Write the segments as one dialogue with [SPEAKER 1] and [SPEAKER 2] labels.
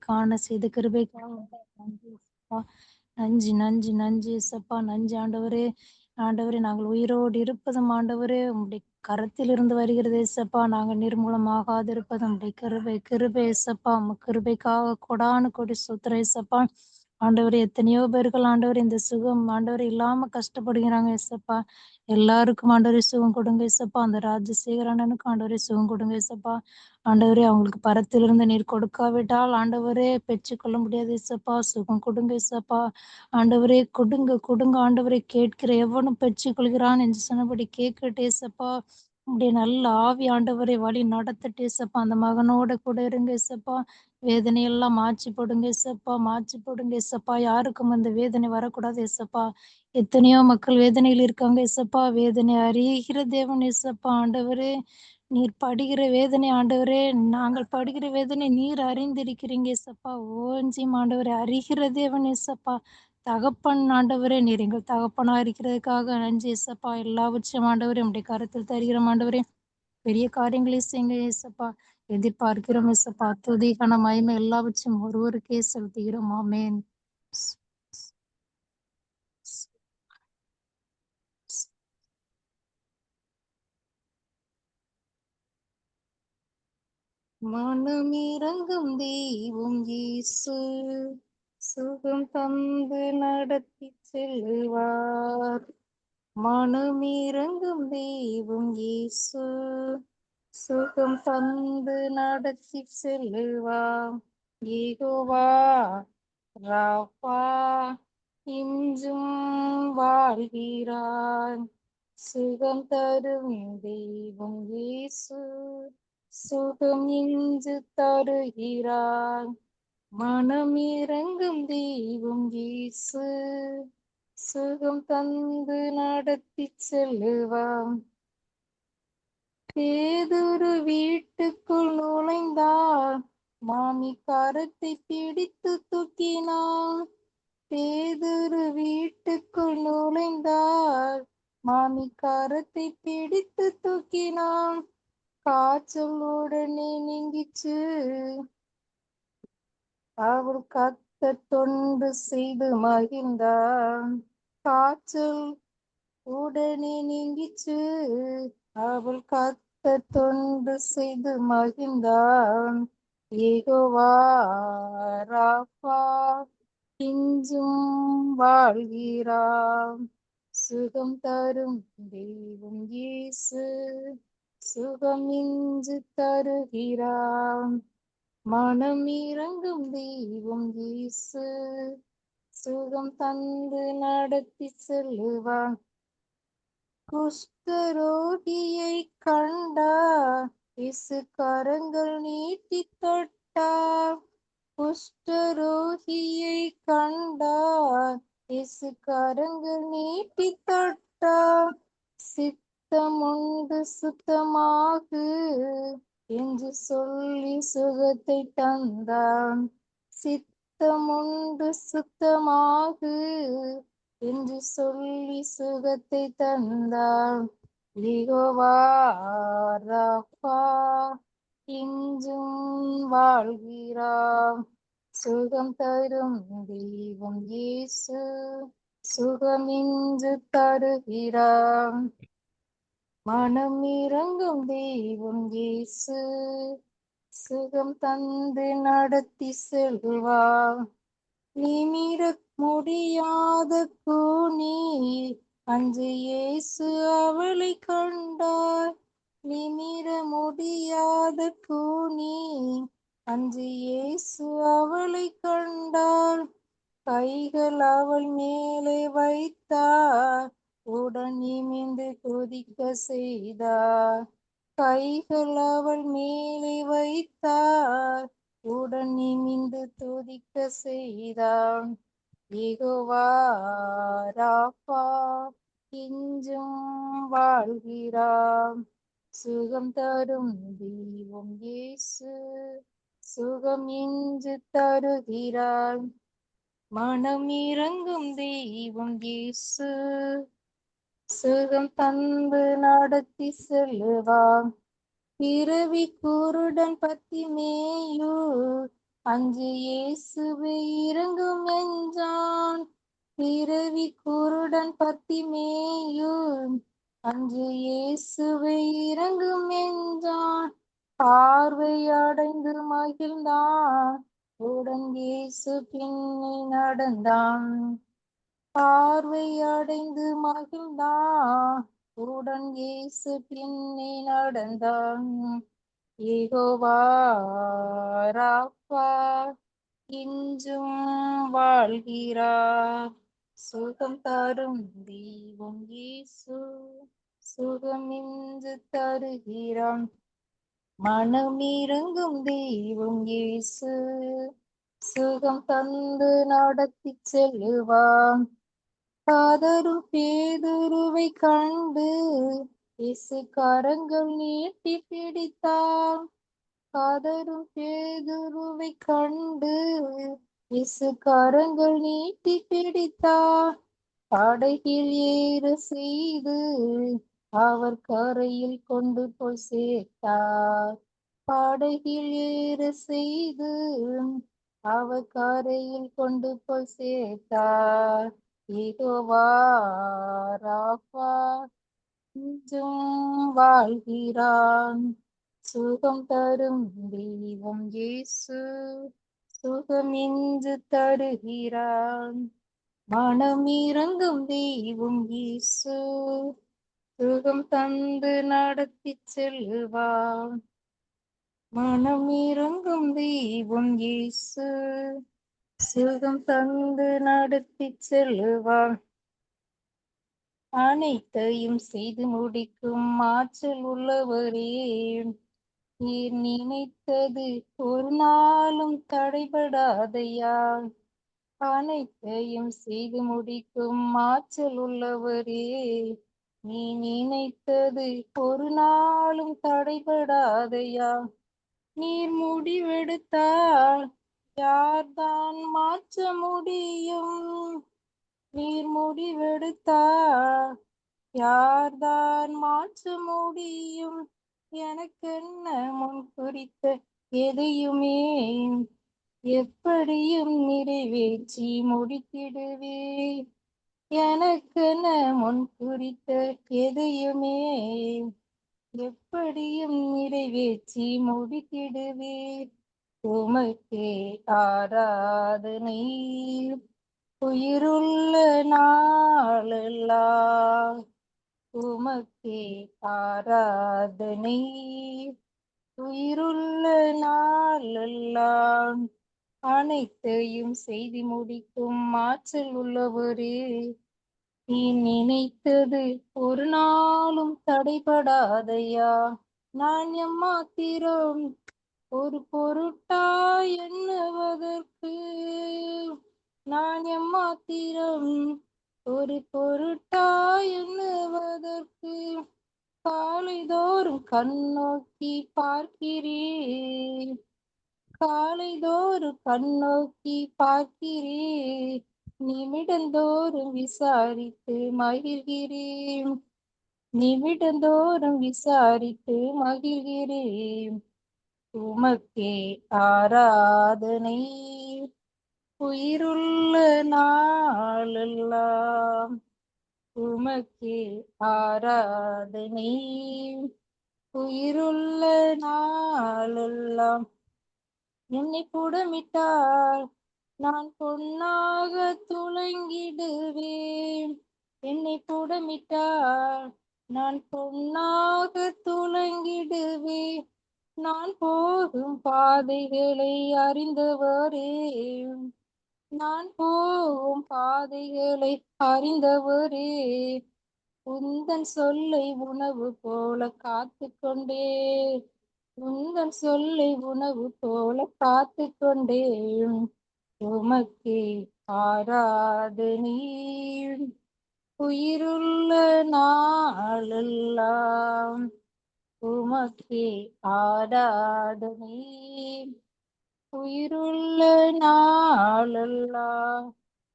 [SPEAKER 1] காண செய்த கிருபைக்காக நன்றி நன்றி நன்றி சப்பா நன்றி ஆண்டவரே. ஆண்டவரே நாங்கள் உயிரோடு இருப்பதும் ஆண்டவரே. உங்களுடைய கரத்தில் இருந்து வருகிறது சப்பா நாங்கள் நிர்மூலமாகாது இருப்பதும் உம்முடைய கிருபை கிருபை சப்பா உங்க கிருபைக்காக கொடானு கொடி சுத்துற ஏசப்பா ஆண்டவர் எத்தனையோ பேர்கள் ஆண்டவர் இந்த சுகம் ஆண்டவர் இல்லாம கஷ்டப்படுகிறாங்க இசப்பா எல்லாருக்கும் ஆண்டவரை சுகம் கொடுங்க இசப்பா அந்த ராஜசேகர் அண்ணனுக்கும் ஆண்டவரை சுகம் கொடுங்க இசப்பா ஆண்டவரே அவங்களுக்கு பரத்திலிருந்து நீர் கொடுக்காவிட்டால் ஆண்டவரே பெற்றுக்கொள்ள முடியாது இசப்பா சுகம் கொடுங்க இசப்பா ஆண்டவரே கொடுங்க கொடுங்க. ஆண்டவரை கேட்கிற எவனும் பெற்றுக்கொள்கிறான் என்று சொன்னபடி கேட்கட்டே ஏசப்பா. உடைய நல்ல ஆவி ஆண்டவரை வழி நடத்திட்டு இசப்பா அந்த மகனோட கூட இருங்க இசப்பா. வேதனையெல்லாம் மாற்றி போடுங்க இசப்பா மாற்றி போடுங்க ஏசப்பா யாருக்கும் அந்த வேதனை வரக்கூடாது இசப்பா. எத்தனையோ மக்கள் வேதனையில் இருக்காங்க இசப்பா. வேதனை அறிகிற தேவன் ஏசப்பா ஆண்டவரே. நீர் படுகிற வேதனை ஆண்டவரே. நாங்கள் படுகிற வேதனை நீர் அறிந்திருக்கிறீங்க இசப்பா. ஓஞ்சி ஆண்டவரே அறிகிற தேவன் ஏசப்பா தகப்பன் ஆண்டவரே நீர் எங்கள் தகப்பனா இருக்கிறதுக்காக நன்றி இசப்பா எல்லாவற்றையும் ஆண்டவரே உடைய கருத்தில் தருகிற ஆண்டவரே. பெரிய காரியங்களை செய்யுங்க இசப்பா எதிர்பார்க்கிறோம் இசப்பா துதி மயமை எல்லாவற்றையும் ஒருவருக்கே செலுத்துகிறோம். ஆமேன். மனம் இறங்கும் தெய்வம் இயேசு. சுகம் தந்து நடத்தி செல்வார். மனம் இறங்கும் தெய்வம் இயேசு. சுகம் தந்து நடத்தி செல்லுவார் ஏகோவா ராப்பா இன்றும் வாழ்கிறான் சுகம் தரும் தெய்வம் இயேசு. சுகம் இன்று தருகிறான் மனம் இறங்கும் தெய்வம் இயேசு சுகம் தந்து நடத்தி செல்லுவார் ஏதொரு வீட்டுக்குள் நுழைந்தார் மாமி கரத்தை பிடித்து தூக்கினான் பேதொரு வீட்டுக்குள் நுழைந்தார் மாமி கரத்தை பிடித்து தூக்கினான் காய்ச்சல் உடனே நீங்கிச்சு. அவள் கத்த தொண்டு செய்து மகிழ்ந்தார் காற்றல் உடனே நீங்கிச்சு அவள் கத்த தொண்டு செய்து மகிழ்ந்தான். ஏகோவா ராப்பா வாழ்கிறாம் சுகம் தரும் தெய்வம் இயேசு சுகம் இஞ்சு தருகிறார். மனம் இறங்கும் தெய்வம் இயேசு. சுகம் தந்து நடத்தி செல்லுவான் குஷ்டரோகியை கண்டா இசு கரங்கள் நீட்டி தொட்டா. குஷ்டரோகியை கண்டா இசு கரங்கள் நீட்டி தொட்டா. சித்தம் உண்டு சுத்தமாகு. என்று சொல்லி சுகத்தை தந்தான். சித்தமுண்டு சுத்தமாகு என்று சொல்லி சுகத்தை தந்தான். லிகோவா இன்றும் வாழ்கிறாம் சுகம் தரும் தெய்வம் இயேசு சுகம் தருகிறான் மனம் இறங்கும் தெய்வம் இயேசு சுகம் தந்து நடத்தி செல்வா. நிமிர முடியாத கூனி அன்று இயேசு அவளை கண்டார். நிமிர முடியாத கூனி அன்று இயேசு அவளை கண்டார். கைகள் அவள் மேலே வைத்தார். உடன் இமிந்து கொதிக்க செய்தார். கைகள் அவள் மேலே வைத்தார். உடன் இமிந்து துதிக்க செய்தான். ஏகோவா ராப்பா இன்றும் சுகம் தரும் தெய்வம் இயேசு சுகம் இன்று தருகிறார். மனம் இறங்கும் தெய்வம் இயேசு. சுகம் தந்து நடத்தி செல்லுவான் பிறவி குருடன் பத்தி மேயூ அஞ்சு இயேசுவை இறங்கும் என்றான் பிறவி குருடன் மேயூ அஞ்சு இயேசுவை இறங்கும் என்றான் பார்வை அடைந்து மகிழ்ந்தான். உடன் இயேசு பின்னே நடந்தான். பார்வை அடைந்து மகிழ்ந்தான். உடன் இயேசு பின்னே நடந்தான். ஏகோவா ராப்பா இன்றும் வாழ்கிறார். சுகம் தரும் தெய்வம் இயேசு சுகம் இன்று தருகிறான். மனம் இறங்கும் தெய்வம் இயேசு சுகம் தந்து நடத்தி செல்லுவான். காதரு பேதுருவை கண்டு இசு கரங்கள் நீட்டி பிடித்தான் காதரும் பேதுருவை கண்டு இசு கரங்கள் நீட்டி பிடித்தார். படகில் ஏறு செய்து அவர் கரையில் கொண்டு போய் சேர்த்தார். படகில் ஏறு செய்து அவர் கரையில் கொண்டு போய் சேர்த்தார். இதோவா ராப்பா வாழ்கிறான். சுகம் தரும் தெய்வம் இயேசு சுகம் இன்று தருகிறான். மனம் இறங்கும் தெய்வம் இயேசு சுகம் தந்து நடத்தி செல்வான். மனம் இறங்கும் தெய்வம் இயேசு சுகம் தந்து நடத்தி செல்வான் அனைத்தையும் செய்து முடிக்கும் ஆற்றல் உள்ளவரே. நீர் நினைத்தது ஒரு நாளும் தடைபடாதையா? அனைத்தையும் செய்து முடிக்கும் ஆற்றல் உள்ளவரே. நீ நினைத்தது ஒரு நாளும் தடைபடாதையா? நீர் முடிவெடுத்தால் யார்தான் மாற்ற முடியும்? நீர் முடிவெடுத்தா? யார்தான் மாற்ற முடியும்? எனக்கென்ன முன் குறித்த எதையுமே எப்படியும் நிறைவேற்றி முடித்திடுவே எனக்கென முன் குறித்த எதையுமே எப்படியும் நிறைவேற்றி முடித்திடுவே உமக்கே ஆராதனை உயிருள்ள நாளெல்லாம் உமக்கே ஆராதனை உயிருள்ள நாளெல்லாம் அனைத்தையும் செய்தி முடிக்கும் ஆற்றல் உள்ளவரே. நீ நினைத்தது ஒரு நாளும் தடைபடாதையா? நான் எம்மாத்திரம் ஒரு பொருட்டா எண்ணுவதற்கு நான் எம்மாத்திரம்? ஒரு பொருட்டா எண்ணுவதற்கு காலைதோறும் கண்ணோக்கி பார்க்கிறேன். காலைதோறும் கண்ணோக்கி பார்க்கிறேன். நிமிடந்தோறும் விசாரித்து மகிழ்கிறேன். நிமிடந்தோறும் விசாரித்து மகிழ்கிறேன். உமக்கே ஆராதனை. உயிருள்ள நாளெல்லாம் உமக்கே ஆராதனை. உயிருள்ள நாளெல்லாம் என்னை புடமிட்டால் நான் பொன்னாக துளங்கிடுவேன் என்னை புடமிட்டால் நான் பொன்னாக துளங்கிடுவேன் நான் போகும் பாதைகளை அறிந்தவரே. நான் போகும் பாதைகளை அறிந்தவரே. உந்தன் சொல்லை உணவு போல காத்து கொண்டே உந்தன் சொல்லை உணவு போல காத்து கொண்டே உமக்கே ஆராதனை. உயிருள்ள நாளெல்லாம் உமக்கே ஆராதனை. உயிருள்ள நாளல்லா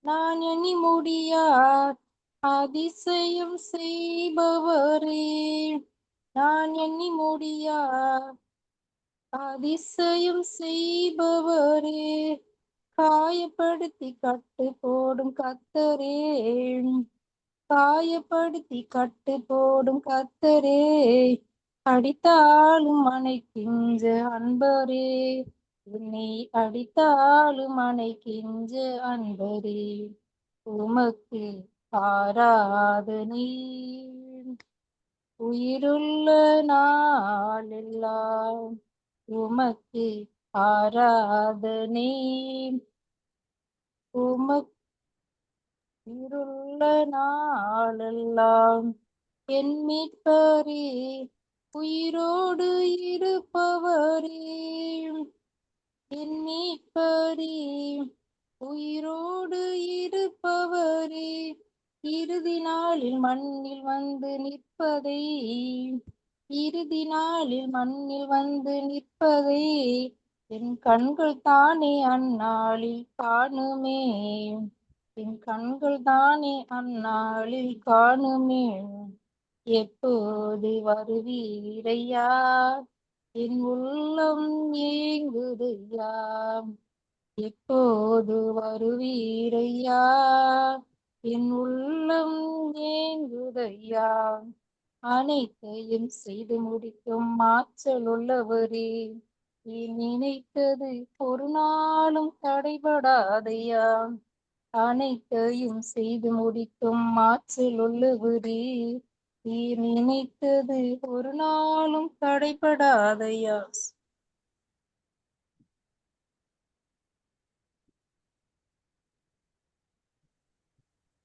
[SPEAKER 1] நான் எண்ணி முடியார். அதிசயம் செய்பவரே நான் எண்ணி முடியார். அதிசயம் செய்பவரே காயப்படுத்தி கட்டு போடும் கத்தரே. காயப்படுத்தி கட்டு போடும் கத்தரே. அடித்தாலும் அணைக்கின்ற அன்பரே. உன்னை அடித்தாலும் அணைக்கின்ற அன்பரே. உமக்கு ஆராதனை. உயிருள்ள நாளெல்லாம் உமக்கு ஆராதனை. உமக்கு உயிருள்ள நாளெல்லாம் என் மீட்பரே. உயிரோடு இருப்பவரே என் மீட்பரே உயிரோடு இருப்பவரே இறுதி நாளில் மண்ணில் வந்து நிற்பதை. இறுதி நாளில் மண்ணில் வந்து நிற்பதை. என் கண்கள் தானே அந்நாளில் காணுமே. என் கண்கள் தானே அந்நாளில் காணுமே. எப்போது வருவீரையா என் உள்ளம் ஏங்குதையா எப்போது வருவீரையா என் உள்ளம் ஏங்குதையா அனைத்தையும் செய்து முடிக்கும் ஆற்றல் உள்ளவரே நினைத்தது ஒரு நாளும் தடைபடாதையா அனைத்தையும் செய்து முடிக்கும் ஆற்றல் உள்ளவரே நீ நினைத்தது ஒரு நாளும் தடைபடாதையா?